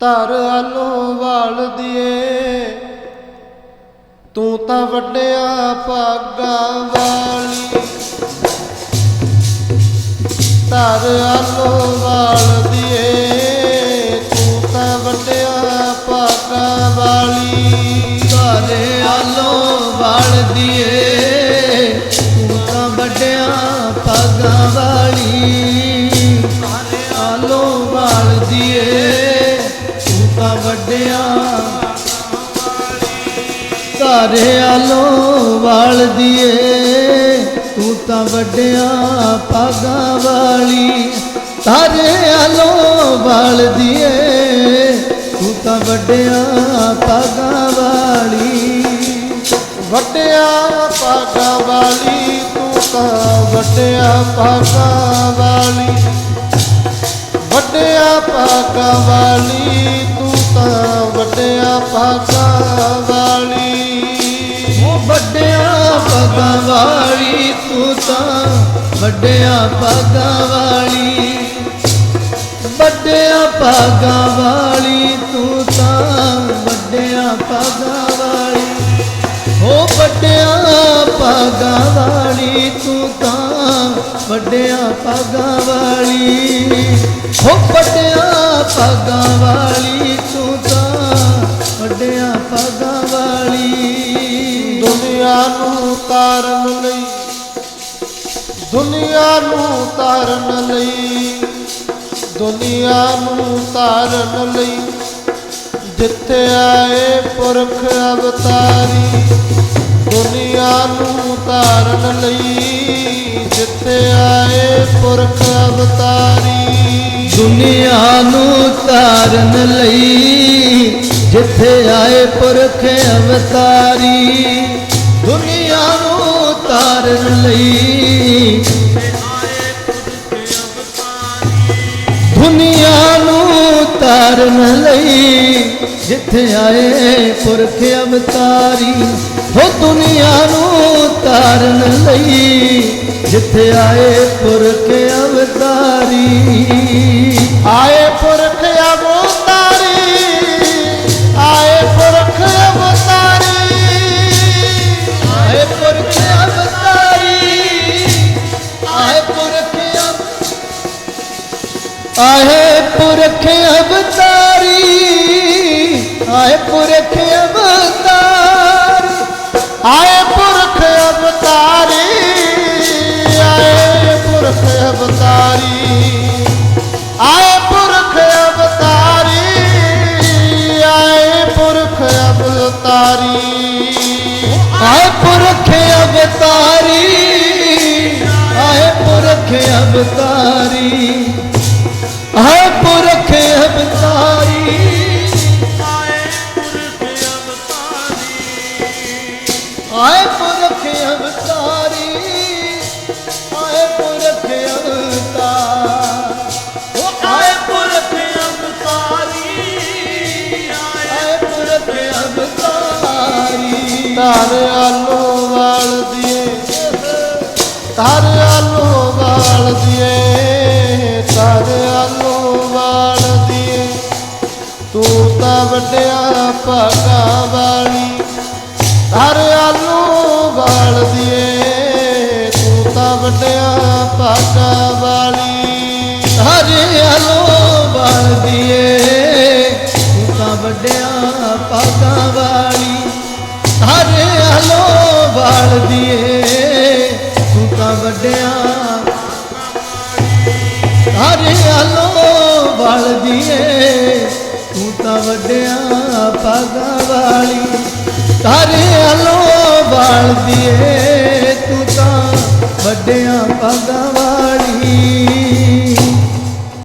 ਧਰ ਆਲੋ ਵਾਲ ਦੀਏ। ਤੂੰ ਤਾਂ ਵੱਡਿਆ ਭਾਗਾ ਵਾਲੀ। ਧਰ ਆਲੋ ਵਾਲ ਦੀਏ। ਤੂੰ ਤਾਂ ਵੱਡਿਆ ਭਾਗਾ ਵਾਲੀ। ਧਾਰੇ ਆਲੋ ਵਾਲ ਦੀਏ। ਧਾਰੇ ਆਲੋ ਵਾਲ ਦੀਏ, ਤੂੰ ਤਾਂ ਵੱਡਿਆਂ ਪਾਗਾਂ ਵਾਲੀ। ਧਾਰੇ ਆਲੋ ਵਾਲ ਦੀਏ, ਤੂੰ ਤਾਂ ਵੱਡਿਆਂ ਪਾਗਾਂ ਵਾਲੀ। ਵੱਡਿਆ ਭਾਗਾ ਵਾਲੀ, ਤੂੰ ਤਾਂ ਵੱਡਿਆ ਭਾਗਾ ਵਾਲੀ। ਵੱਡਿਆ ਭਾਗਾ ਵਾਲੀ, ਤੂੰ ਤਾਂ ਵੱਡਿਆ ਭਾਗਾ ਭਾਗਾਂ ਵਾਲੀ ਤੂੰ ਤਾਂ ਵੱਡਿਆ ਭਾਗਾਂ ਵਾਲੀ ਵੱਡਿਆਂ ਭਾਗਾਂ ਵਾਲੀ ਤੂੰ ਤਾਂ ਵੱਡਿਆਂ ਭਾਗਾਂ ਵਾਲੀ ਹੋ ਵੱਡਿਆਂ ਭਾਗਾਂ ਵਾਲੀ ਤੂੰ ਤਾਂ ਵੱਡਿਆ ਭਾਗਾਂ ਵਾਲੀ ਹੋ ਵੱਡਿਆਂ ਭਾਗਾਂ ਵਾਲੀ ਤੂੰ ਦੁਨੀਆ ਨੂੰ ਤਾਰਨ ਲਈ, ਦੁਨੀਆ ਨੂੰ ਤਾਰਨ ਲਈ, ਦੁਨੀਆ ਨੂੰ ਤਾਰਨ ਲਈ, ਜਿੱਥੇ ਆਏ ਪੁਰਖ ਅਵਤਾਰੀ, ਦੁਨੀਆ ਨੂੰ ਤਾਰਨ ਲਈ, ਜਿੱਥੇ ਆਏ ਪੁਰਖ ਅਵਤਾਰੀ। ਦੁਨੀਆ ਨੂੰ ਤਾਰਨ ਲਈ, ਜਿੱਥੇ ਆਏ ਪੁਰਖ ਅਵਤਾਰੀ ਲਈ। ਦੁਨੀਆ ਨੂੰ ਤਾਰਨ ਲਈ ਜਿੱਥੇ ਆਏ ਪੁਰਖ ਅਵਤਾਰੀ। ਹੋ ਦੁਨੀਆ ਨੂੰ ਤਾਰਨ ਲਈ ਜਿੱਥੇ ਆਏ ਪੁਰਖ ਅਵਤਾਰੀ। ਆਏ ਪੁਰਖ ਅਵਤਾਰੀ, ਆਏ ਪੁਰਖ ਅਵਤਾਰੀ, ਆਏ ਪੁਰਖ ਅਵਤਾਰੀ, ਆਏ ਪੁਰਖ ਅਵਤਾਰੀ, ਆਏ ਪੁਰਖ ਅਵਤਾਰੀ, ਆਏ ਪੁਰਖ ਅਵਤਾਰੀ, ਆਏ ਪੁਰਖ ਅਵਤਾਰੀ, ਆਏ ਪੁਰਖ ਅਵਤਾਰੀ। ਪੁਰਖ ਅਵਤਾਰੀ, ਆਏ ਪੁਰਖ ਅਵਤਾਰ। ਉਹ ਆਏ ਪੁਰਖ ਅਵਤਾਰੀ, ਆਏ ਪੁਰਖ ਅਵਤਾਰੀ। ਧਰ ਆਲੋ ਵਾਲ ਦੀਏ, ਧਰ ਆਲੋ ਵਾਲ ਦੀਏ, ਧਰ ਆਲੋ ਵਾਲ ਦੀਏ। ਤੂੰ ਤਾਂ ਵੱਡਿਆ ਭਾਗਾ ਵਾਲੀ ਆਲੋ ਵਾਲ ਦੀਏ, ਤੂੰ ਤਾਂ ਵੱਡਿਆ ਭਾਗਾ ਵਾਲੀ। ਹਰੇ ਹਲੋ ਵਾਲ ਦੀਏ, ਤੂੰ ਤਾਂ ਵੱਡਿਆ ਪਾਗਾਂ ਵਾਲੀ। ਹਰੇ ਹਲੋ ਵਾਲ ਦੀਏ, ਤੂੰ ਤਾਂ ਵੱਡਿਆ ਹਰੇ ਹਲੋ ਵਾਲ ਦੀਏ, ਤੂੰ ਤਾਂ ਵੱਡਿਆ ਪਾਗਾਂ ਵਾਲੀ। ਹਰੇ ਹਲੋ ਵਾਲਦੀ ਏ ਤੂੰ ਤਾਂ ਵੱਡਿਆਂ ਪਗਵਾਲੀ